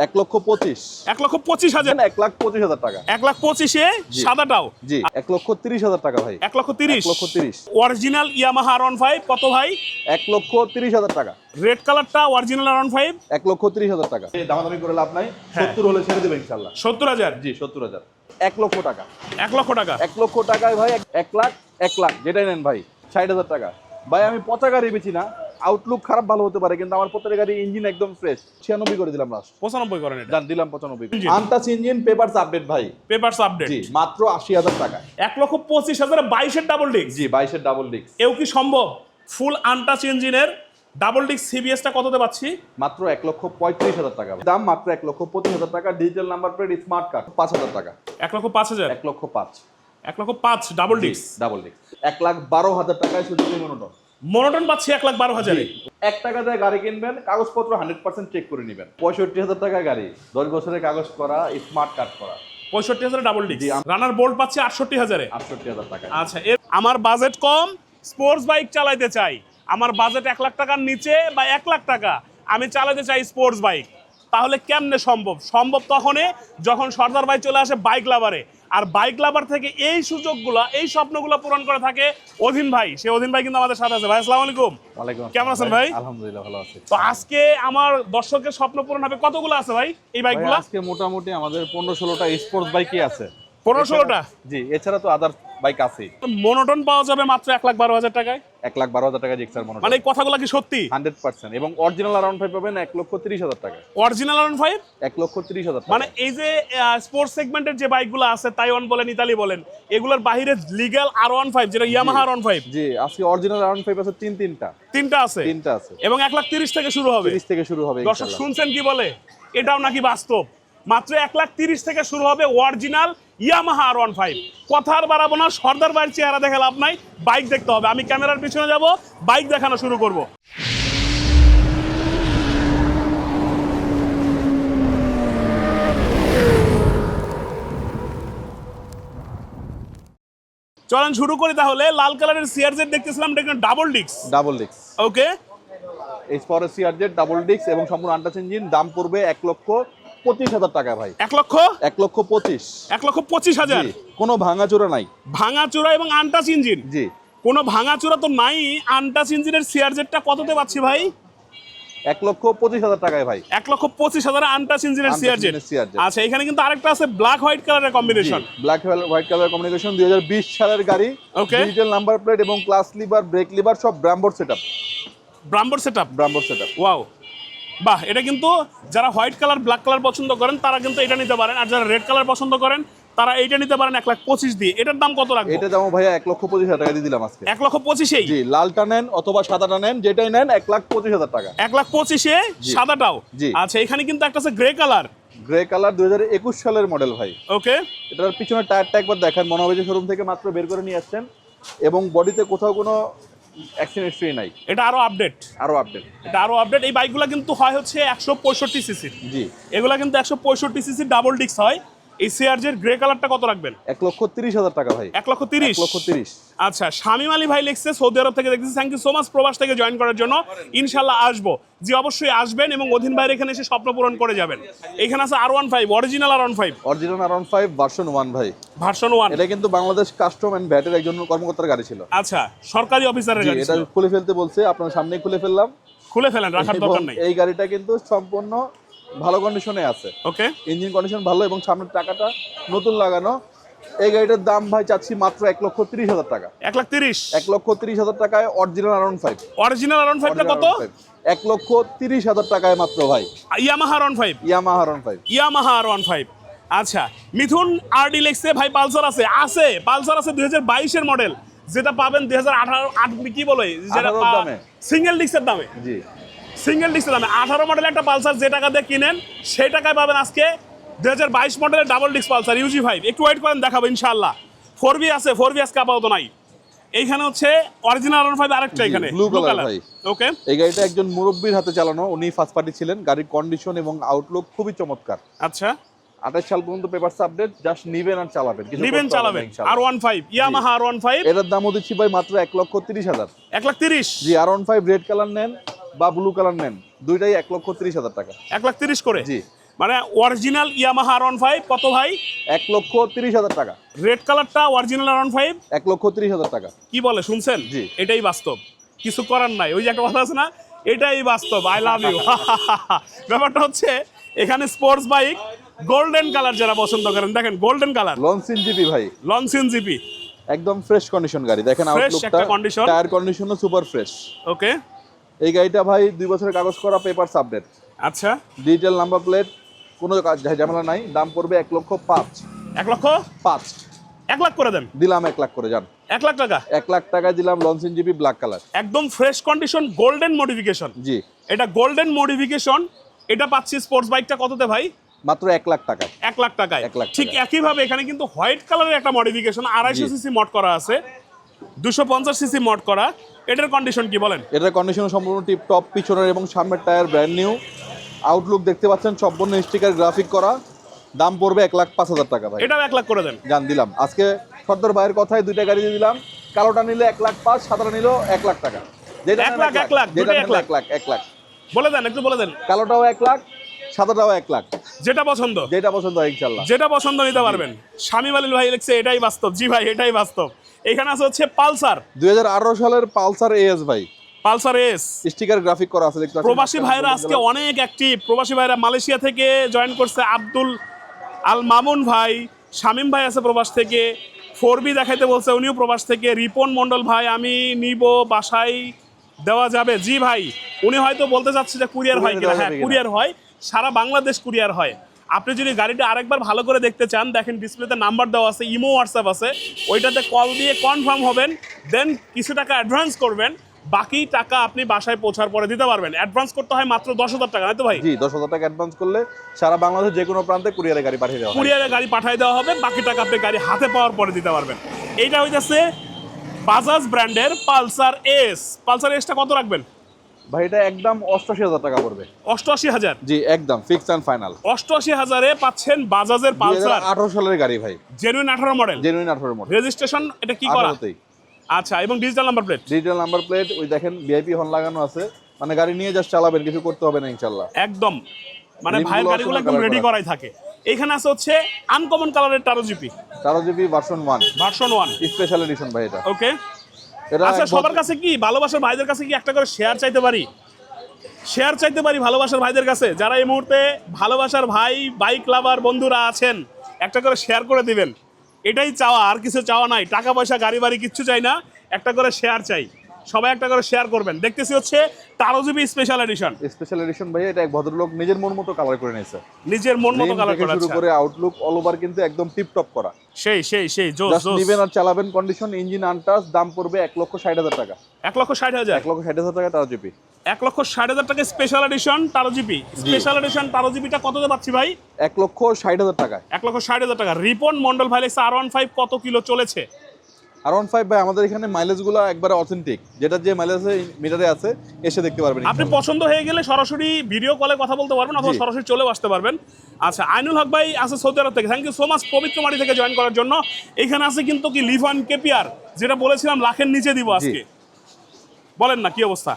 এক লক্ষ পঁচিশ এক লক্ষ পঁচিশ হাজার এক লাখ পঁচিশ হাজার টাকা এক লাখ পঁচিশে সাদাটাও জি এক লক্ষ তিরিশ হাজার টাকা ভাই এক লক্ষ তিরিশ লক্ষ তিরিশ অরিজিনাল ইয়ামাহা আর ফাইভ কত ভাই এক লক্ষ তিরিশ হাজার টাকা রেড কালারটা অরিজিনাল আর ফাইভ এক লক্ষ তিরিশ হাজার টাকা দামাদামি করে লাভ নাই হ্যাঁ। সত্তর হলে ছেড়ে দেবে ইনশাল্লাহ সত্তর হাজার জি সত্তর হাজার এক লক্ষ টাকা এক লক্ষ টাকা এক লক্ষ টাকায় ভাই এক- এক লাখ এক লাখ যেটাই নেন ভাই ষাট হাজার টাকা ভাই আমি পচা গাড়ি বেছি না আউটলুক খারাপ ভালো হতে পারে কিন্তু আমার প্রত্যেকটা গাড়ি ইঞ্জিন একদম ফ্রেশ ছিয়ানব্বই করে দিলাম লাস্ট পঁচানব্বই করেন এটা। দিলাম পঁচানব্বই Engine। ইঞ্জিন পেপারস আপডেট ভাই। পেপারস আপডেট জি মাত্র আশি হাজার টাকা এক লক্ষ পঁচিশ হাজার বাইশের ডাবল ডিস্ক জি বাইশের ডাবল ডিস্ক এও কি সম্ভব? ফুল আনটাচ ইঞ্জিনের ডাবল ডিস্ক সিবিএসটা কততে পাচ্ছি? মাত্র এক লক্ষ পঁয়ত্রিশ হাজার টাকা। দাম মাত্র এক লক্ষ পঁচিশ হাজার টাকা। Digital number plate smart card পাঁচ হাজার টাকা। এক লক্ষ পাঁচ হাজার? এক লক্ষ পাঁচ। এক লক্ষ পাঁচ ডাবল ডিস্ক ডাবল ডিস্ক এক লাখ বারো হাজার টাকায় সুযোগ মনোটন মনোটন পাচ্ছি এক লাখ বারো হাজারে। এক টাকা দিয়ে গাড়ি কিনবেন কাগজপত্র হান্ড্রেড পার্সেন্ট চেক করে নেবেন। পঁয়ষট্টি হাজার টাকা গাড়ি দশ বছরের কাগজ করা স্মার্ট কার্ড করা। পঁয়ষট্টি হাজার ডাবল ডিগ্রি রানার বোল্ট পাচ্ছি আটষট্টি হাজারে। আটষট্টি হাজার টাকা আচ্ছা এর আমার বাজেট কম স্পোর্টস বাইক চালাইতে চাই। আমার বাজেট এক লাখ টাকার নিচে বা এক লাখ টাকা। আমি চালাতে চাই স্পোর্টস বাইক তাহলে কেমনে সম্ভব? সম্ভব তখনই যখন সর্দার ভাই চলে আসে বাইক লাভারে আর বাইক লাভার থেকে এই সুযোগগুলো এই স্বপ্নগুলো পূরণ করে থাকে অধীন ভাই। সে অধীন ভাই কিন্তু আমাদের সাথে আছে। ভাই আসসালামু আলাইকুম। কেমন আছেন ভাই? আলহামদুলিল্লাহ ভালো আছি। তো আজকে আমার দর্শকের স্বপ্ন পূরণ হবে। কতগুলো আছে ভাই এই বাইকগুলো আজকে মোটামুটি আমাদের পনেরো ষোলোটা স্পোর্টস বাইকই আছে। পনেরো ষোলোটা? জি এছাড়া তো আদার বাইক আছে মনোটন পাওয়া যাবে মাত্র এক লাখ বারো হাজার টাকায়। এক লাখ বারো হাজার টাকা জিক্সার মনে মানে এই কথাগুলো কি সত্যি? Hundred percent. এবং অরিজিনাল ফাইভ পাবেন এক লক্ষ তিরিশ হাজার টাকা। অরিজিনাল আর ফাইভ এক লক্ষ তিরিশ হাজার মানে এই যে স্পোর্টস সেগমেন্টের যে বাইকগুলো আছে তাইওয়ান বলেন ইতালি বলেন এগুলোর বাইরে লিগ্যাল আর ওয়ান ফাইভ যেটা ইয়ামাহা আর ওয়ান ফাইভ জি আজকে অরিজিনাল অ্যারাউন্ড ফাইভ আছে তিন তিনটা। তিনটা আছে? তিনটা আছে। এবং এক লাখ তিরিশ থেকে শুরু হবে? তিরিশ থেকে শুরু হবে দর্শক শুনছেন কি বলে? এটাও নাকি বাস্তব? মাত্র এক লাখ তিরিশ থেকে শুরু হবে original Yamaha R one five কথার বাড়াবো না সর্দার বাইরের চেহারা দেখে লাভ নাই বাইক দেখতে হবে। আমি ক্যামেরার পিছনে যাব বাইক দেখানো শুরু করব। চলেন শুরু করি তাহলে লাল কালারের সিআরজেড দেখতেছিলাম দেখুন double decks double decks okay H power CRZ double decks এবং সম্পূর্ণ আন্টাচ ইঞ্জিন দাম পড়বে এক লক্ষ পঁচিশ হাজার টাকা ভাই। এক লক্ষ? এক লক্ষ পঁচিশ। এক লক্ষ পঁচিশ হাজার? কোনো ভাঙাচোরা নাই। ভাঙাচোরা এবং আনটাচ ইঞ্জিন? জি। কোনো ভাঙাচোরা তো নাই আনটাচ ইঞ্জিনের সিআরজেডটা কততে পাচ্ছি ভাই? এক লক্ষ পঁচিশ হাজার টাকায় ভাই। এক লক্ষ পঁচিশ হাজার আনটাচ ইঞ্জিনের সিআরজেড আচ্ছা এখানে কিন্তু আরেকটা আছে ব্ল্যাক হোয়াইট কালারের combination black white colour communication দুই হাজার বিশ সালের গাড়ি Okay. ডিজিটাল নাম্বার প্লেট এবং ক্লাস লিভার ব্রেক লিভার সব ব্রাম্বোর সেট আপ ব্রাম্বর সেট আপ ব্রাম্বোর সেট আপ ওয়াও বাহ এটা কিন্তু যারা হোয়াইট কালার ব্ল্যাক কালার পছন্দ করেন তারা কিন্তু এটা নিতে পারেন। আর যারা রেড কালার পছন্দ করেন তারা এইটা নিতে পারেন এক লাখ পঁচিশ দিয়ে। এটার দাম কত রাখব? এটা দাম ভাইয়া এক লক্ষ পঁচিশ হাজার টাকা দিয়ে দিলাম আজকে। এক লক্ষ পঁচিশেই? জি লালটা নেন অথবা সাদাটা নেন যেটাই নেন এক লাখ পঁচিশ হাজার টাকা। এক লাখ পঁচিশে সাদাটাও? জি। আচ্ছা এখানে কিন্তু একটা আছে গ্রে কালার। গ্রে কালার দুই হাজার একুশ সালের মডেল ভাই। ওকে। এটার পিছনে টায়ারটা একবার দেখেন মনে হবে যে শোরুম থেকে মাত্র বের করে নিয়ে আসছেন। এবং বডিতে কোথাও কোনো অ্যাক্সিডেন্ট ফ্রি নাই। এটা আরও আপডেট আরও আপডেট এটা আরও আপডেট এই বাইকগুলো কিন্তু হয় হচ্ছে একশো পঁয়ষট্টি সিসির জি। এগুলা কিন্তু একশো পঁয়ষট্টি সিসির ডাবল ডিক্স হয়। এই সিআরজের গ্রে কালারটা কত রাখবেন? এক লক্ষ তিরিশ হাজার টাকা ভাই। এক লক্ষ তিরিশ? লক্ষ তিরিশ। আচ্ছা শামিম আলী ভাই লিখছে সৌদি আরব থেকে দেখতেছি। থ্যাংক ইউ সো মাচ প্রবাস থেকে জয়েন করার জন্য। ইনশাল্লাহ আসব। জি অবশ্যই আসবেন এবং অধীন ভাইয়ের এখানে এসে স্বপ্ন পূরণ করে যাবেন। এখানে আছে R one five original R one five original around five version one ভাই। ভার্সন ওয়ান এটা কিন্তু বাংলাদেশ কাস্টম অ্যান্ড ভ্যাটের একজন কর্মকর্তার গাড়ি ছিল। আচ্ছা সরকারি অফিসারের গাড়ি এটা খুলে ফেলতে বলছে আপনার সামনেই খুলে ফেললাম। খুলে ফেলেন রাখার দরকার নেই। এই গাড়িটা কিন্তু সম্পূর্ণ ভালো কন্ডিশনে আছে। ওকে ইঞ্জিন কন্ডিশন ভালো এবং সামনের টাকাটা নতুন লাগানো। এই গাড়িটার দাম ভাই চাচ্ছি মাত্র এক লক্ষ তিরিশ হাজার টাকা। এক লাখ তিরিশ? এক লক্ষ তিরিশ হাজার টাকায় original around five original R one ফাইভটা কত? এক লক্ষ তিরিশ হাজার টাকায় মাত্র ভাই। Yamaha R one five Yamaha around five Yamaha R one five আচ্ছা মিথুন আরডি লেক্সে ভাই পালসার আছে। আছে পালসার আছে দুই হাজার বাইশের মডেল যেটা পাবেন দুই হাজার আঠারো আট কি বলে? যেটা 18 দামে। সিঙ্গেল ডিস্কের দামে। জি। সিঙ্গেল ডিস্কের দামে আঠারো মডেল একটা পালসার যে টাকা দিয়ে কিনেন সেই টাকায় পাবেন আজকে দুই হাজার বাইশ মডেলের double disc Pulsar U G five একটু ওয়েট করেন দেখাবো ইনশাল্লাহ ফোর বি আছে ফোর বি আজকে আপাতত নাই। এইখানে হচ্ছে অরিজিনাল আর ফাইভ আরেকটা এখানে color ভাই। ওকে এই গাড়িটা একজন মুরব্বীর হাতে চালানো উনি ফার্স্ট পার্টি ছিলেন। গাড়ির কন্ডিশন এবং আউটলুক খুবই চমৎকার। আচ্ছা। আঠাশ সাল পর্যন্ত পেপার আপডেট জাস্ট নিবেন আর চালাবেন নিবেন চালাবেন। R one five Yamaha R one five এটার দামও দিচ্ছি ভাই মাত্র এক লক্ষ তিরিশ হাজার। এক লাখ তিরিশ। জি R one five red colour নেন। বা ব্লু কালার নেন দুইটাই এক লক্ষ তিরিশ হাজার টাকা। এক লাখ তিরিশ করে? জি। মানে অরিজিনাল ইয়ামাহা আর ফাইভ কত ভাই? এক লক্ষ তিরিশ হাজার টাকা। রেড কালারটা অরিজিনাল আর ফাইভ এক লক্ষ তিরিশ হাজার টাকা। কি বলে শুনছেন? জি। এটাই বাস্তব। কিছু করার নাই। ওই যে একটা কথা আছে না এটাই বাস্তব। আই লাভ ইউ ব্যাপারটা হচ্ছে এখানে স্পোর্টস বাইক গোল্ডেন কালার যারা পছন্দ করেন দেখেন গোল্ডেন কালার লনসিন জিপি ভাই। লনসিন জিপি একদম ফ্রেশ কন্ডিশন গাড়ি। দেখেন আউটলুকটা। টায়ার কন্ডিশনও সুপার ফ্রেশ ওকে এই গাড়িটা ভাই দুই বছরের কাগজ করা পেপার সাবডেট আচ্ছা। ডিজিটাল নাম্বার প্লেট কোনো ঝামেলা নাই দাম পড়বে এক লক্ষ পাঁচ। এক লক্ষ? পাঁচ। এক লাখ করে দেন। দিলাম এক লাখ করে যান। এক লাখ টাকা? এক লাখ টাকা দিলাম লনসিন জিপি ব্ল্যাক কালার একদম ফ্রেশ কন্ডিশন গোল্ডেন মডিফিকেশন জি। এটা গোল্ডেন মডিফিকেশন এটা পাচ্ছি স্পোর্টস বাইকটা কততে ভাই? মাত্র এক লাখ টাকা এক লাখ টাকায়। এক লাখ ঠিক একইভাবে এখানে কিন্তু হোয়াইট কালারের একটা মডিফিকেশন আড়াইশো। সিসি মড করা আছে। দুশো পঞ্চাশ সিসি মড করা। এটার কন্ডিশন কি বলেন? এটার কন্ডিশন সম্পূর্ণ টিপ টপ পিছনের এবং সামনের টায়ার ব্র্যান্ড নিউ আউটলুক দেখতে পাচ্ছেন সম্পূর্ণ স্টিকার গ্রাফিক করা। দাম পড়বে এক লাখ পাঁচ হাজার টাকা ভাই। এটাও এক লাখ করে দেন। জান দিলাম। আজকে সর্দার ভাইয়ের কথায় দুইটা গাড়ি দিয়ে দিলাম। কালোটা নিলে এক লাখ পাঁচ সাদাটা নিল এক লাখ টাকা। যেটা এক লাখ, এক লাখ, যেটা এক লাখ। লাখ এক লাখ। বলে দেন একটু বলে দেন। কালোটাও এক লাখ সাদাটাও এক লাখ। যেটা পছন্দ। যেটা পছন্দ ইনশাল্লাহ। যেটা পছন্দ নিতে পারবেন। স্বামী আলীল ভাই লিখছে এটাই বাস্তব। জি ভাই এটাই বাস্তব। এখানে আছে হচ্ছে পালসার। দুই হাজার আঠারো সালের পালসার এস ভাই। পালসার এস স্টিকার গ্রাফিক করা আছে দেখতে প্রবাসী ভাইরা আজকে অনেক অ্যাক্টিভ প্রবাসী ভাইরা মালয়েশিয়া থেকে জয়েন করছে আব্দুল আল মামুন ভাই। শামিম ভাই আছে প্রবাস থেকে। ফোর বি দেখাইতে বলছে উনিও প্রবাস থেকে। রিপন মন্ডল ভাই আমি নিব বাসায় দেওয়া যাবে। জি ভাই উনি হয়তো বলতে চাচ্ছে যে কুরিয়ার হয় কিনা। হ্যাঁ কুরিয়ার হয়। সারা বাংলাদেশ কুরিয়ার হয়। আপনি যদি গাড়িটা আরেকবার ভালো করে দেখতে চান দেখেন ডিসপ্লেতে নাম্বার দেওয়া আছে ইমো হোয়াটসঅ্যাপ আছে। ওইটাতে কল দিয়ে কনফার্ম হবেন দেন কিছু টাকা অ্যাডভান্স করবেন বাকি টাকা আপনি বাসায় পৌঁছার পরে দিতে পারবেন। অ্যাডভান্স করতে হয় মাত্র দশ হাজার টাকা তো ভাই? জি দশ হাজার টাকা অ্যাডভান্স করলে সারা বাংলাদেশের যে কোনো প্রান্তে কুরিয়ারে গাড়ি পাঠিয়ে দেওয়া। কুরিয়ারে গাড়ি পাঠিয়ে দেওয়া হবে বাকি টাকা আপনি গাড়ি হাতে পাওয়ার পরে দিতে পারবেন। এইটা হইতেছে বাজাজ ব্র্যান্ডের পালসার এস পালসার এসটা কত রাখবেন? ভাই এটা একদম অষ্টআশি হাজার টাকা পড়বে। অষ্টআশি হাজার? জি একদম ফিক্স অ্যান্ড ফাইনাল অষ্টআশি হাজারে পাচ্ছেন বাজাজের পালসার। আঠারো সালের গাড়ি ভাই। জেনুইন আঠারো মডেল জেনুইন আঠারো মডেল রেজিস্ট্রেশন এটা কি করা? আচ্ছা এবং digital number plate digital number plate ওই দেখেন ভিআইপি হর্ন লাগানো আছে। মানে গাড়ি নিয়ে জাস্ট চালাবেন কিছু করতে হবে না ইনশাল্লাহ একদম। মানে ভাইয়ের গাড়িগুলো একদম রেডি করাই থাকে। এখানে আছে হচ্ছে আনকমন কালারের টারো জিপি তেরো GB version one version one special edition ভাই এটা। ওকে আচ্ছা সবার কাছে কি? ভালোবাসার ভাইদের কাছে কি একটা করে শেয়ার চাইতে পারি? শেয়ার চাইতে পারি ভালোবাসার ভাইদের কাছে। যারা এই মুহূর্তে ভালোবাসার ভাই বাইক লাভার বন্ধুরা আছেন একটা করে শেয়ার করে দিবেন। এটাই চাওয়া আর কিছু চাওয়া নাই। টাকা পয়সা গাড়ি বাড়ি কিচ্ছু চাই না একটা করে শেয়ার চাই। সবাই একটা করে শেয়ার করবেন। দেখতেছি হচ্ছে তেরো GB special edition special edition ভাই এটা এক ভদ্রলোক নিজের মন মতো কালার করে নিয়েছে। নিজের মন মতো কালার করা শুরু। করে আউটলুক অল ওভার কিন্তু একদম টিপ টপ করা। সেই সেই সেই জোস জোস। নিবেন আর চালাবেন কন্ডিশন ইঞ্জিন আনটাস দাম পড়বে এক লক্ষ ষাট হাজার টাকা। এক লক্ষ ষাট হাজার? এক লক্ষ ষাট হাজার টাকা তেরো জিবি এক লক্ষ ষাট হাজার টাকা স্পেশাল এডিশন তেরো জিবি স্পেশাল এডিশন তেরো জিবিটা কততে পাচ্ছি ভাই? এক লক্ষ ষাট হাজার টাকায়। এক লক্ষ ষাট হাজার টাকা। রিপন মন্ডল ভাই লেখছে আর ওয়ান ফাইভ কত কিলো চলেছে? আর ওয়ান ফাইভ ভাই আমাদের এখানে মাইলেজগুলো একবারে অথেন্টিক যেটা যে মাইলেজ মিটারে আছে এসে দেখতে পারবেন আপনি পছন্দ হয়ে গেলে সরাসরি ভিডিও কলে কথা বলতে পারবেন অথবা সরাসরি চলেও আসতে পারবেন। আচ্ছা আইনুল হক ভাই আছে সৌদি আরব থেকে। থ্যাংক ইউ সো মাচ পবিত্র মাটি থেকে জয়েন করার জন্য। এখানে আছে কিন্তু কি লিভান কেপিয়ার যেটা বলেছিলাম লাখের নিচে দিব আজকে। বলেন না কি অবস্থা?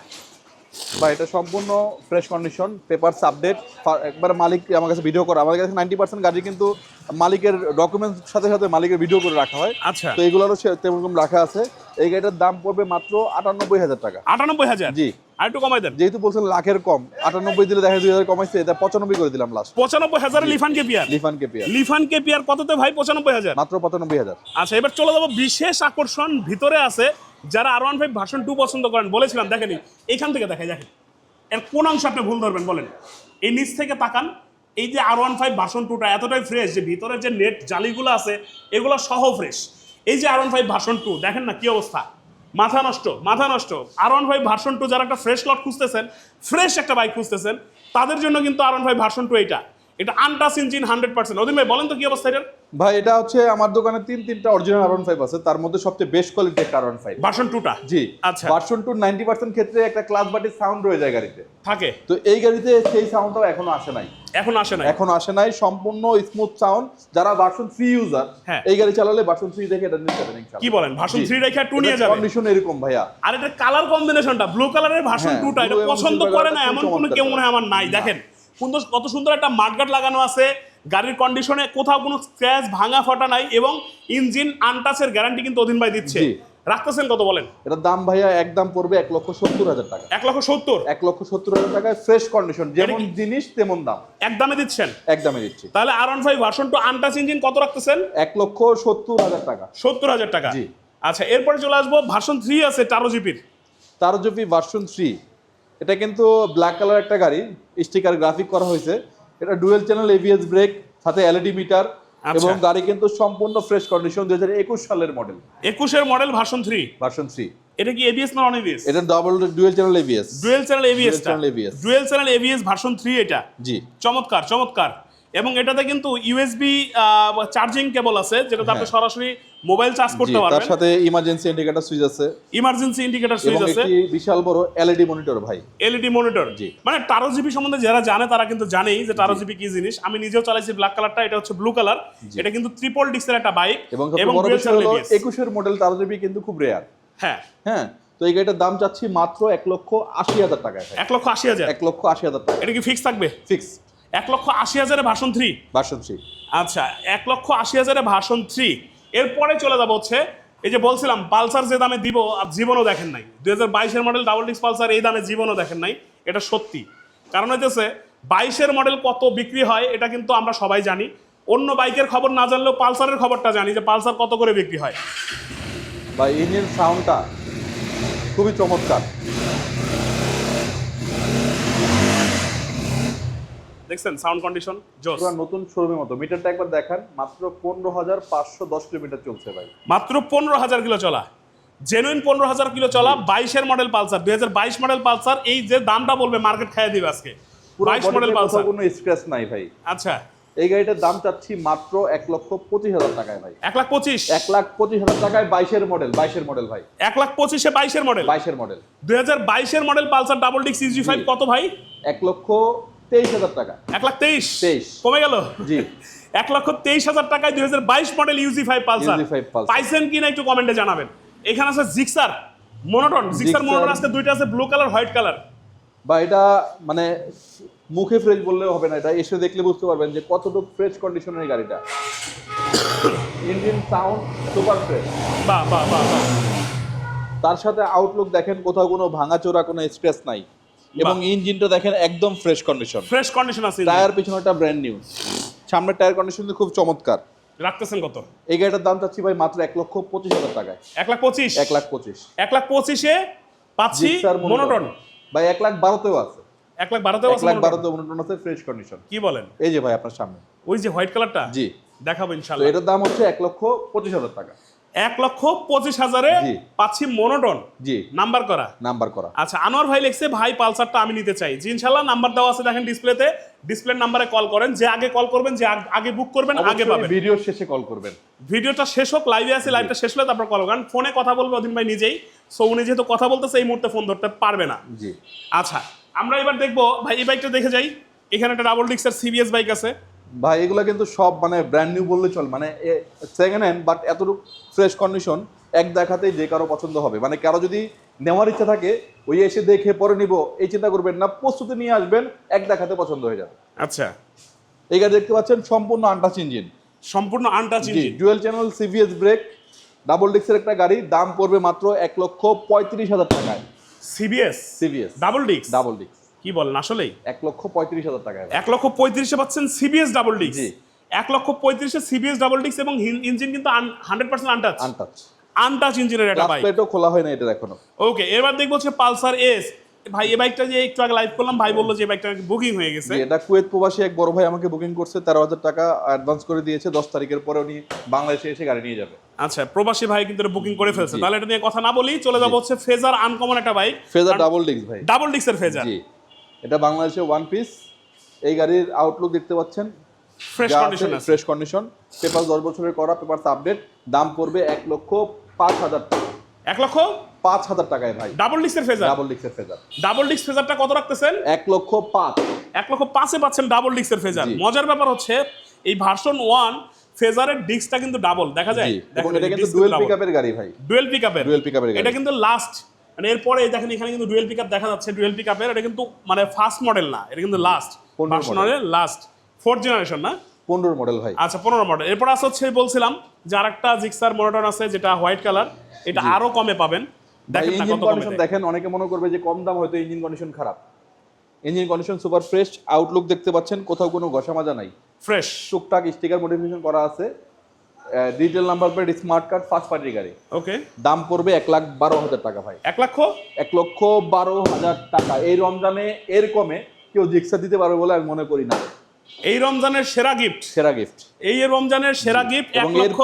বা এটা সম্পূর্ণ ফ্রেশ কন্ডিশন পেপারস আপডেট একবার মালিক আমার কাছে ভিডিও করা। আমাদের কাছে নাইনটি পার্সেন্ট গাড়ি কিন্তু মালিকের ডকুমেন্টস সাথে সাথে মালিকের ভিডিও করে রাখা হয়। আচ্ছা। তো এইগুলোরও সে- তেমন রাখা আছে। এই গাড়িটার দাম পড়বে মাত্র আটানব্বই হাজার টাকা। আটানব্বই হাজার? জি। আর একটু কমাই দেন। যেহেতু বলছেন লাখের কম আটানব্বই দিলে দেখা দুই হাজার কমাইছে এটা পঁচানব্বই করে দিলাম লাস্ট পঁচানব্বই হাজারে Lifan K P R Lifan K P R Lifan K P R কততে ভাই? পঁচানব্বই হাজার? মাত্র পঁচানব্বই হাজার। আচ্ছা এবার চলে যাব বিশেষ আকর্ষণ ভিতরে আছে যারা R one five version two পছন্দ করেন, বলেছিলাম, দেখেনি এইখান থেকে দেখাই দেখেন। এর কোন অংশ আপনি ভুল ধরবেন, বলেন। এই নিচ থেকে তাকান, এই যে আর ওয়ান ফাইভ ভার্সন টুটা এতটাই ফ্রেশ যে ভিতরে যে নেট জালিগুলো আছে, এগুলো সহ ফ্রেশ এই যে R one five version two দেখেন না কি অবস্থা? মাথা নষ্ট মাথা নষ্ট। R one five version two যারা একটা ফ্রেশ লট খুঁজতেছেন ফ্রেশ একটা বাইক খুঁজতেছেন, তাদের জন্য কিন্তু R one five version two এইটা। এটা আনটাস ইঞ্জিন হান্ড্রেড পার্সেন্ট। অদিন ভাই বলেন তো কি অবস্থা এটার? ভাই এটা হচ্ছে আমার দোকানে তিন তিনটা অরিজিনাল আর ফাইভ আছে। তার মধ্যে সবচেয়ে বেস্ট কোয়ালিটি একটা আর ফাইভ ভার্সন টুটা জি। আচ্ছা। ভার্সন টু নাইনটি পার্সেন্ট ক্ষেত্রে একটা ক্লাস বাটির সাউন্ড রয়ে যায় গাড়িতে। থাকে? তো এই গাড়িতে সেই সাউন্ডটাও এখনও আসে নাই। এখন আসে না এখনও আসে নাই। সম্পূর্ণ স্মুথ সাউন্ড যারা ভার্সন থ্রি ইউজার। এই গাড়ি চালালে ভার্সন থ্রি দেখে এটা নিতে পারেন কি বলেন? ভার্সন থ্রি রেখে টু নিয়ে যাবে কন্ডিশন এরকম ভাইয়া। আর এটা কালার কম্বিনেশনটা ব্লু কালারের ভার্সন টুটা এটা পছন্দ করে না এমন কোনো কেউ মনে হয় আমার নাই। দেখেন সুন্দর কত সুন্দর একটা মাঠগাট লাগানো আছে। গাড়ির কন্ডিশনে কোথাও কোনো স্ক্র্যাচ ভাঙা ফাটা নাই এবং ইঞ্জিন আনটাচের গ্যারান্টি কিন্তু অধীন ভাই দিচ্ছে। রাখতেছেন কত বলেন? এটার দাম ভাইয়া একদম পড়বে এক লক্ষ সত্তর হাজার টাকা। এক লক্ষ সত্তর? এক লক্ষ সত্তর হাজার টাকায় ফ্রেশ কন্ডিশন যেমন জিনিস তেমন দাম। এক দামে দিচ্ছেন? একদমই দিচ্ছি। তাহলে R one five version two untouch engine কত রাখতেছেন? এক লক্ষ সত্তর হাজার টাকা। সত্তর হাজার টাকা। জি। আচ্ছা এরপরে চলে আসব ভার্সন থ্রি আছে টারো জিপির তার জিপি ভার্সন থ্রি এটা কিন্তু ব্ল্যাক কালার একটা গাড়ি স্টিকার গ্রাফিক করা হয়েছে। এটা ডুয়েল চ্যানেল এবিএস ব্রেক সাথে এলইডি মিটার আচ্ছা। এবং গাড়ি কিন্তু সম্পূর্ণ ফ্রেশ কন্ডিশন দুই হাজার একুশ সালের মডেল একুশের model version three version three এটা কি এবিএস না নন এবিএস এটা double dual channel ABS dual channel ABS channel ABS dual channel ABS version three এটা? জি। চমৎকার চমৎকার। এবং এটাতে কিন্তু ইউএসবি চার্জিং কেবল আছে যেটাতে আপনি হ্যাঁ। সরাসরি মোবাইল চার্জ করতে তার সাথে ইমার্জেন্সি ইন্ডিকেটর সুইচ আছে। ইমার্জেন্সি ইন্ডিকেটর সুইচ এবং আছে। একটি বিশাল বড় এলইডি মনিটর ভাই। এলইডি মনিটর জি। মানে টারো জিবি সম্বন্ধে যারা জানে তারা কিন্তু জানেই যে টারো জিবি কি জিনিস। আমি নিজেও চালাইছি ব্ল্যাক কালারটা এটা হচ্ছে ব্লু কালার এটা কিন্তু ট্রিপল ডিস্কের একটা বাইক এবং বড় বিষয় হলো ABS একুশের মডেল তার জিবি কিন্তু খুব রেয়ার হ্যাঁ। হ্যাঁ? তো এই গাড়িটার দাম চাচ্ছি মাত্র এক লক্ষ আশি হাজার টাকা এক লক্ষ আশি হাজার। এক লক্ষ আশি হাজার টাকা। এটা কি ফিক্স থাকবে? ফিক্স এক লক্ষ আশি হাজারে ভাষণ থ্রি ভাষণ থ্রি আচ্ছা এক লক্ষ আশি হাজারে ভাষণ থ্রি এরপরে চলে যাব হচ্ছে এই যে বলছিলাম পালসার যে দামে দিব আপ জীবনও দেখেন নাই। দুই হাজার বাইশের মডেল ডাবল ডিক্স পালসার এই দামে জীবনও দেখেন নাই। এটা সত্যি। কারণ হইতেছে বাইশের মডেল কত বিক্রি হয় এটা কিন্তু আমরা সবাই জানি। অন্য বাইকের খবর না জানলেও পালসারের খবরটা জানি যে পালসার কত করে বিক্রি হয়। বা ইঞ্জিন সাউন্ডটা খুবই চমৎকার। দেখছেন সাউন্ড কন্ডিশন জোস পুরো নতুন শোরুমের মতো। মিটারটা একবার দেখান মাত্র পনেরো হাজার পাঁচশো দশ কিলোমিটার চলছে ভাই। মাত্র পনেরো হাজার কিলো চলা। জেনুইন পনেরো হাজার কিলো চলা বাইশের মডেল পালসার দুই হাজার বাইশ মডেল পালসার এই যে দামটা বলবে মার্কেট খাইয়ে দিবে আজকে। বাইশ মডেল পালসার। কোনো স্ক্র্যাচ নাই ভাই। আচ্ছা। এই গাড়িটার দাম চাচ্ছি মাত্র এক লক্ষ পঁচিশ হাজার টাকায় ভাই। এক লাখ পঁচিশ। এক লাখ পঁচিশ হাজার টাকায় বাইশের মডেল বাইশের মডেল ভাই। এক লাখ পঁচিশে বাইশের মডেল বাইশের মডেল দুই হাজার বাইশের মডেল পালসার ডাবল ডিক্স ইজি ফাইভ কত ভাই? এক লক্ষ তেইশ হাজার টাকা। এক লাখ তেইশ? তেইশ। কমে গেল? জি। এক লক্ষ তেইশ হাজার টাকায় দুই হাজার বাইশ model U G five Pulsar. UZ5 Pulsar। পাইছেন কিনা একটু কমেন্টে জানাবেন। এখানে আছে জিক্সার মনোটন জিক্সার। মনোটন আজকে দুইটা আছে ব্লু কালার হোয়াইট কালার বা এটা মানে মুখে ফ্রেশ বললেও হবে না এটা এসে দেখলে বুঝতে পারবেন যে কতটুকু ফ্রেশ কন্ডিশনের গাড়িটা। ইঞ্জিন সাউন্ড সুপার ফ্রেশ বাহ বাহ বাহ বাহ। তার সাথে আউটলুক দেখেন কোথাও কোনো ভাঙাচোরা কোনো স্ক্র্যাচ নাই। এবং ইঞ্জিনটা দেখেন একদম ফ্রেশ কন্ডিশন ফ্রেশ কন্ডিশন আছে টায়ার পিছনেটা ব্র্যান্ড নিউ সামনের টায়ার কন্ডিশন খুব চমৎকার। রাখতেছেন কত? এই গাড়িটার দাম চাচ্ছি ভাই মাত্র এক লক্ষ পঁচিশ হাজার টাকায়। এক লাখ পঁচিশ? এক লাখ পঁচিশ। এক লাখ পঁচিশে পাচ্ছি মনোটন ভাই এক লাখ বারোতেও আছে। এক লাখ বারোতে এক লাখ বারোতে মনোটন আছে ফ্রেশ কন্ডিশন কি বলেন? এই যে ভাই আপনার সামনে। ওই যে হোয়াইট কালারটা জি। দেখাবো ইনশাল্লাহ এটার দাম হচ্ছে এক লক্ষ পঁচিশ হাজার টাকা। এক লক্ষ পঁচিশ হাজারে পাচ্ছি মনোটন জি। নাম্বার করা। নাম্বার করা। আচ্ছা আনোয়ার ভাই লিখছে ভাই পালসারটা আমি নিতে চাই। জি ইনশাল্লাহ নাম্বার দেওয়া আছে দেখেন ডিসপ্লেতে। ডিসপ্লে নাম্বারে কল করেন যে আগে কল করবেন যে আগে বুক করবেন আগে পাবেন। ভিডিও শেষে কল করবেন। ভিডিওটা শেষ হোক লাইভে আছে লাইভটা শেষ হলে তারপর কল কারণ ফোনে কথা বলবে অধীন ভাই নিজেই। সো উনি যেহেতু কথা বলতেছে এই মুহূর্তে ফোন ধরতে পারবে না। জি। আচ্ছা আমরা এবার দেখব ভাই এই বাইকটা দেখে যাই। এখানে একটা ডাবল ডিক্সের সিবিএস বাইক আছে। ভাই এগুলো কিন্তু সব মানে ব্র্যান্ড নিউ বললে চল মানে সেকেন্ড হ্যান্ড বাট এতটুকু ফ্রেশ কন্ডিশন এক দেখাতেই যে কারও পছন্দ হবে। মানে কারও যদি নেওয়ার ইচ্ছা থাকে ওই এসে দেখে পরে নিব এই চিন্তা করবেন না প্রস্তুতি নিয়ে আসবেন এক দেখাতে পছন্দ হয়ে যাবে। আচ্ছা। এই গাড়ি দেখতে পাচ্ছেন সম্পূর্ণ আনটাচ ইঞ্জিন সম্পূর্ণ আনটাচ ইঞ্জিন ডুয়েল চ্যানেল সিভিএস ব্রেক ডাবল ডিক্সের একটা গাড়ি দাম পড়বে মাত্র এক লক্ষ পঁয়ত্রিশ হাজার টাকায়। সিবিএস সিভিএস ডাবল ডিক্স ডাবল ডিক্স কি বলেন আসলেই? এক লক্ষ পঁয়ত্রিশ হাজার টাকা এক লক্ষ পঁয়ত্রিশে পাচ্ছেন সিবিএস ডাবল ডিক্স এক লক্ষ পঁয়ত্রিশে সিবিএস ডাবল ডিক্স এবং ইঞ্জিন কিন্তু hundred percent untouch untouch untouch ইঞ্জিনের ক্লাস বাইক প্লেটও খোলা হয় না এটার এখনও। ওকে এবার দেখব হচ্ছে পালসার এস ভাই এই বাইকটা যে একটু আগে লাইভ করলাম ভাই বলল যে বাইকটা বুকিং হয়ে গেছে। এটা কুয়েত প্রবাসী এক বড় ভাই আমাকে বুকিং করছে তেরো হাজার টাকা অ্যাডভান্স করে দিয়েছে দশ তারিখের পরে উনি বাংলাদেশে এসে গাড়ি নিয়ে যাবে। আচ্ছা প্রবাসী ভাই কিন্তু বুকিং করে ফেলছে। তাহলে এটা নিয়ে কথা না বলি চলে যাব হচ্ছে ফেজার আনকমন একটা বাইক ফেজার ডাবল ডিস্ক ভাই। ডাবল ডিক্সের ফেজার এটা বাংলাদেশে ওয়ান পিস এই গাড়ির আউটলুক দেখতে পাচ্ছেন। Fresh condition fresh condition paper দশ বছরের করা পেপার আপডেট দাম পড়বে এক লক্ষ পাঁচ হাজার টাকা। এক লক্ষ? পাঁচ হাজার টাকায় ভাই। ডাবল ডিক্সের ফেজার ডাবল ডিস্কের ফেজার ডাবল ডিক্স ফেজারটা কত রাখতেছেন? এক লক্ষ পাঁচ। এক লক্ষ পাঁচে পাচ্ছেন ডাবল ডিক্সের ফেজার মজার ব্যাপার হচ্ছে এই ভার্সন ওয়ান ফেজারের ডিস্কটা কিন্তু ডাবল দেখা যায়? এবং এটা কিন্তু ডুয়েল পিকআপের গাড়ি ভাই। ডুয়েল পিকআপের ডুয়েল পিকআপের গাড়ি। এটা কিন্তু লাস্ট মানে এরপরে দেখেন এখানে কিন্তু ডুয়েল পিকআপ দেখা যাচ্ছে। ডুয়েল পিকআপের এটা কিন্তু মানে ফার্স্ট মডেল না এটা কিন্তু লাস্ট পনেরো বাসনের লাস্ট ফোর্থ জেনারেশন না? পনেরো মডেল ভাই। আচ্ছা পনেরো মডেল এরপর আছে হচ্ছে বলছিলাম যে আরেকটা জিক্সার মনোটন আছে যেটা হোয়াইট কালার এটা আরও কমে পাবেন। দেখেন না কত কমে দেখেন অনেকে মনে করবে যে কম দাম হয়তো ইঞ্জিন কন্ডিশন খারাপ। Engine condition super fresh outlook দেখতে পাচ্ছেন কোথাও কোনো ঘষা মাজা নাই। ফ্রেশ টুকটাক স্টিকার মডিফিকেশন করা আছে। Detail number plate smart card first party গাড়ি। ওকে দাম পড়বে এক লাখ বারো হাজার টাকা ভাই। এক লক্ষ? এক লক্ষ বারো হাজার টাকা। এই রমজানে এর কমে কেউ জিক্সা দিতে পারবে বলে আমি মনে করি না। এই রমজানের সেরা গিফট সেরা গিফট এই রমজানের সেরা গিফট এক লক্ষ?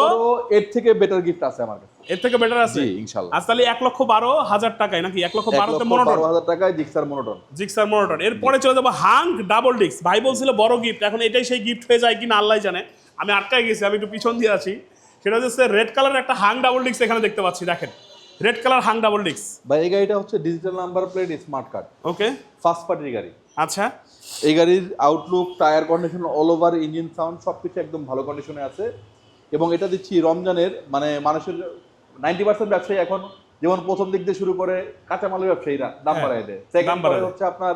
এর থেকে বেটার গিফট আছে আমার কাছে। এর থেকে বেটার আছে? জি ইনশাল্লাহ আজ তাহলে এক লক্ষ বারো হাজার টাকায় নাকি এক লক্ষ বারোতে মনোটন বারো হাজার টাকায় জিক্সার মনোটন জিক্সার মনোটন এরপরে চলে যাব হাঙ্ক ডাবল ডিস্ক ভাই বলছিল বড় গিফট এখন এটাই সেই গিফট হয়ে যায় কিনা আল্লাহ জানে। আমি আটকায় গেছি আমি একটু পিছন দিয়ে আছি। সেটা হচ্ছে রেড কালার একটা হাং ডাবল ডিস্ক এখানে দেখতে পাচ্ছি দেখেন। রেড কালার হাং ডাবল ডিস্ক বা এই গাড়িটা হচ্ছে digital number plate smart card okay first পার্টির গাড়ি। আচ্ছা। এই গাড়ির outlook tyre condition all over engine sound সব কিছু একদম ভালো কন্ডিশনে আছে। এবং এটা দিচ্ছি রমজানের মানে মানুষের নাইনটি পার্সেন্ট ব্যবসায়ী এখন যেমন প্রথম দিক দিয়ে শুরু করে কাঁচামালের ব্যবসায়ীরা দাম হ্যাঁ, বাড়াই দেয়। সেকেন্ড হচ্ছে আপনার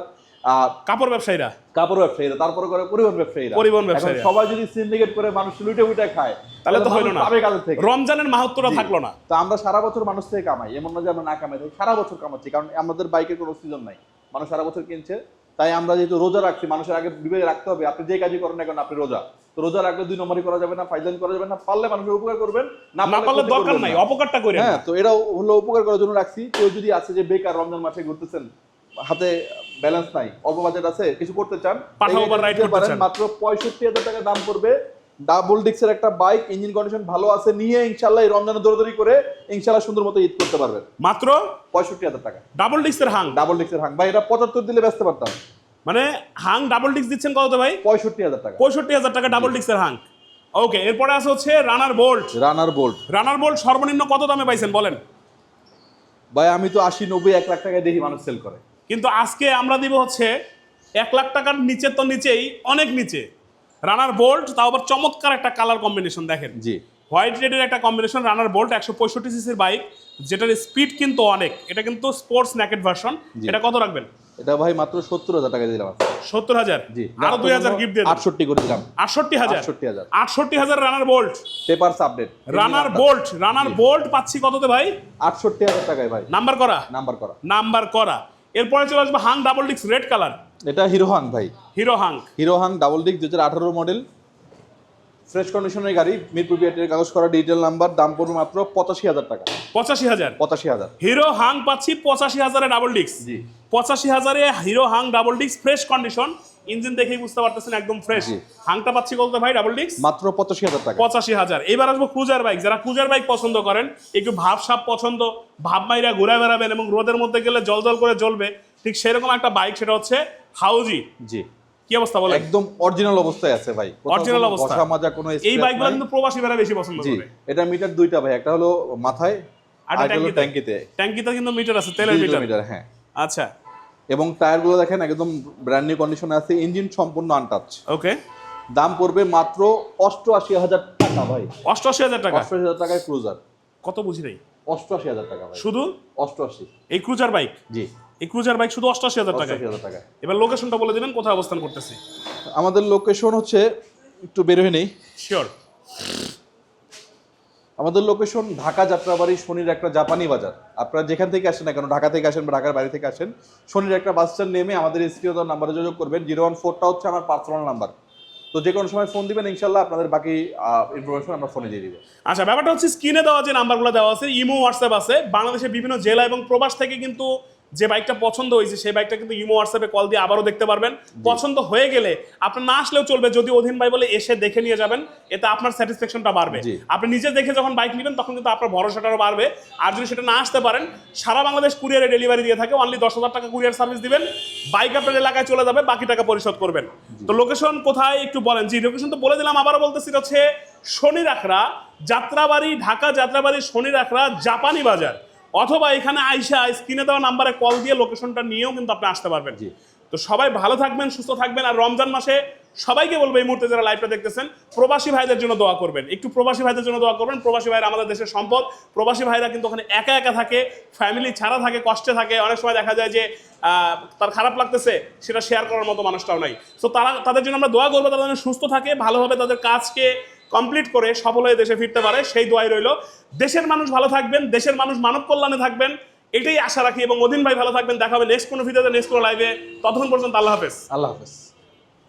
কাপড় ব্যবসায়ীরা? কাপড় ব্যবসায়ীরা তারপরে করে পরিবহন ব্যবসায়ীরা। পরিবহন এখন। সবাই যদি সিন্ডিকেট করে মানুষ লুটে উঠে খায় তাহলে তো হইল না। পাবে কাদের থেকে? রমজানের মাহাত্মটা থাকল না। তো আমরা সারা বছর মানুষ থেকে কামাই এমন না যে আমরা না কামাই সারা বছর কামাচ্ছি কারণ আমাদের বাইকের কোনো সিজন নাই। মানুষ সারা বছর কিনছে তাই আমরা যেহেতু রোজা রাখছি মানুষের আগে বিবেকে রাখতে হবে আপনি যে কাজই করেন না কেন আপনি রোজা। তো রোজা রাখলে দুই নম্বরই করা যাবে না ফাইজান করা যাবে না পারলে মানুষের উপকার করবেন না পারলে দরকার নাই। অপকারটা করে হ্যাঁ তো এটাও হলো উপকার করার জন্য রাখছি কেউ যদি আছে যে বেকার রমজান মাসে ঘুরতেছেন হাতে ব্যালেন্স নাই। অল্প বাজেট আছে কিছু করতে চান মাত্র পঁয়ষট্টি হাজার টাকা দাম পড়বে। ডাবল ডিক্সের একটা বাইক ইঞ্জিন কন্ডিশন ভালো আছে নিয়ে ইনশাল্লাহ এই রমজানে দৌড়াদৌড়ি করে ইনশাল্লাহ সুন্দর মতো ঈদ করতে পারবেন। মাত্র পঁয়ষট্টি হাজার টাকা। ডাবল ডিস্কের হাং ডাবল ডিক্সের হাং ভাই এটা পঁচাত্তর দিলে ব্যস্ত পারতাম। মানে হাং ডাবল ডিস্ক দিচ্ছেন কত ভাই? পঁয়ষট্টি হাজার টাকা। পঁয়ষট্টি হাজার টাকা ডাবল ডিস্কের হাং ওকে এরপরে আছে হচ্ছে Runner Bolt Runner Bolt Runner Bolt সর্বনিম্ন কত দামে পাইছেন বলেন? ভাই আমি তো আশি নব্বই এক লাখ টাকায় দেখি মানুষ সেল করে। কিন্তু আজকে আমরা দিব হচ্ছে এক লাখ টাকার নিচে তো নিচেই অনেক নিচে। রানার বোল্ট তাও আবার চমৎকার একটা কালার কম্বিনেশন দেখেন। জি। হোয়াইট রেডের একটা কম্বিনেশন রানার বোল্ট একশো পঁয়ষট্টি সিসির বাইক যেটার স্পিড কিন্তু অনেক। এটা কিন্তু স্পোর্টস ন্যাকেট ভার্সন। এটা কত রাখবেন? এটা ভাই মাত্র সত্তর হাজার টাকা দিলাম। সত্তর হাজার? জি আরও দুই হাজার গিফট দিয়ে আটষট্টি করে দিলাম। আটষট্টি হাজার? আটষট্টি হাজার। আটষট্টি হাজার Runner Bolt papers update Runner Bolt Runner Bolt পাচ্ছি কততে ভাই? আটষট্টি হাজার টাকায় ভাই। নাম্বার করা? নাম্বার করা। নাম্বার করা। এরপরে চলে আসবে হাং ডাবল ডিক্স রেড কালার। এটা হিরো হাং ভাই। Hero Hang. Hero Hang double ডিক্স দু হাজার আঠারো মডেল। ফ্রেশ কন্ডিশনের গাড়ি মিরপুর বিআরটির কাগজ করা ডিজিটাল নাম্বার দাম পড়বে মাত্র পঁচাশি হাজার টাকা। পঁচাশি হাজার। পঁচাশি হাজার। হিরো হাং পাচ্ছি পঁচাশি হাজারে ডাবল ডিক্স জি। পঁচাশি হাজারে হিরো হাং ডাবল ডিক্স ফ্রেশ কন্ডিশন। ইঞ্জিন দেখেই বুঝতে পারতেছেন একদম ফ্রেশ হাংটা পাচ্ছি বলতে ভাই? ডাবল ডিক্স মাত্র পঁচাশি হাজার টাকা। পঁচাশি হাজার। এবার আসব ক্রুজার বাইক যারা ক্রুজার বাইক পছন্দ করেন একটু ভাব সাপ পছন্দ ভাব মাইরা ঘুরে বেড়াবেন এবং রোদের মধ্যে গেলে জল জল করে জ্বলবে ঠিক সেরকম একটা বাইক সেটা হচ্ছে হাউজি জি। কি অবস্থা বলেন? একদম অরিজিনাল অবস্থায় আছে ভাই। কোনো অবস্থা। মাজা কোনো এই বাইকগুলো কিন্তু প্রবাসী ভাড়া বেশি পছন্দ করে এটা মিটার দুইটা ভাই। একটা হলো মাথায় আর একটা হলো ট্যাঙ্কিতে। ট্যাঙ্কিতে। কিন্তু মিটার আছে তেলের মিটার হ্যাঁ। আচ্ছা। এবং টায়ারগুলো দেখেন একদম ব্র্যান্ড নিউ কন্ডিশনে আছে ইঞ্জিন সম্পূর্ণ আনটাচ ওকে দাম পড়বে মাত্র অষ্টআশি হাজার টাকা ভাই। অষ্টআশি হাজার টাকা? অষ্টআশি হাজার টাকায় ক্রুজার কত বুঝি নাই? অষ্টআশি হাজার টাকা ভাই। শুধু? অষ্টআশি। এই ক্রুজার বাইক জি। এই ক্রুজার বাইক শুধু অষ্টআশি হাজার টাকা টাকা এবার লোকেশনটা বলে দিবেন কোথায় অবস্থান করতেছি? আমাদের লোকেশন হচ্ছে একটু বের হয়ে নেই। শিওর আমাদের লোকেশন ঢাকা যাত্রাবাড়ি শনির একটা জাপানি বাজার। আপনারা যেখান থেকে আসেন না কেন, ঢাকা থেকে আসেন বা ঢাকার বাইরে থেকে আসেন, শনির একটা বাস স্ট্যান্ড নেমে আমাদের স্ক্রিয় নাম্বারে যোগাযোগ করবেন, জিরো ওয়ান ফোরটা হচ্ছে আমার পার্সোনাল নাম্বার তো যে কোনো সময় ফোন দিবেন, ইনশাল্লাহ আপনাদের বাকি ইনফরমেশন আমরা ফোনে দিয়ে দিব। আচ্ছা ব্যাপারটা হচ্ছে স্ক্রিনে দেওয়া যে নাম্বারগুলো দেওয়া আছে, ইমো হোয়াটসঅ্যাপ আছে, বাংলাদেশের বিভিন্ন জেলা এবং প্রবাস থেকে কিন্তু যে বাইকটা পছন্দ হয়েছে সেই বাইকটা কিন্তু ইমো হোয়াটসঅ্যাপে কল দিয়ে আবারও দেখতে পারবেন। পছন্দ হয়ে গেলে আপনার না আসলেও চলবে যদি অধীন ভাই বলে এসে দেখে নিয়ে যাবেন এতে আপনার স্যাটিসফ্যাকশনটা বাড়বে। আপনি নিজে দেখে যখন বাইক নেবেন তখন কিন্তু আপনার ভরসাটাও বাড়বে। আর যদি সেটা না আসতে পারেন সারা বাংলাদেশ কুরিয়ারে ডেলিভারি দিয়ে থাকে অনলি দশ হাজার টাকা কুরিয়ার সার্ভিস দিবেন। বাইক আপনার এলাকায় চলে যাবে বাকি টাকা পরিশোধ করবেন। তো লোকেশন কোথায় একটু বলেন। জি লোকেশন তো বলে দিলাম আবারও বলতেছি হচ্ছে শনি রাখরা যাত্রাবাড়ি ঢাকা যাত্রাবাড়ি শনি রাখরা জাপানি বাজার। অথবা এখানে আইসা স্ক্রিনে দেওয়া নাম্বারে কল দিয়ে লোকেশনটা নিয়েও কিন্তু আপনি আসতে পারবেন। জি। তো সবাই ভালো থাকবেন সুস্থ থাকবেন আর রমজান মাসে সবাইকে বলব এই মুহূর্তে যারা লাইভটা দেখতেছেন প্রবাসী ভাইদের জন্য দোয়া করবেন। একটু প্রবাসী ভাইদের জন্য দোয়া করবেন। প্রবাসী ভাইরা আমাদের দেশের সম্পদ। প্রবাসী ভাইরা কিন্তু ওখানে একা একা থাকে ফ্যামিলি ছাড়া থাকে কষ্টে থাকে। অনেক সময় দেখা যায় যে তার খারাপ লাগতেছে সেটা শেয়ার করার মতো মানুষটাও নাই। তো তারা তাদের জন্য আমরা দোয়া করব তারা যেন সুস্থ থাকে ভালোভাবে তাদের কাজকে কমপ্লিট করে সফল হয়ে দেশে ফিরতে পারে, সেই দোয়াই রইল। দেশের মানুষ ভালো থাকবেন, দেশের মানুষ মানব কল্যাণে থাকবেন, এটাই আশা রাখি। এবং অধীন ভাই ভালো থাকবেন, দেখা হবে নেক্সট কোনো ভিডিওতে নেক্সট কোনো লাইভে ততক্ষণ পর্যন্ত আল্লাহ হাফেজ। আল্লাহ হাফেজ।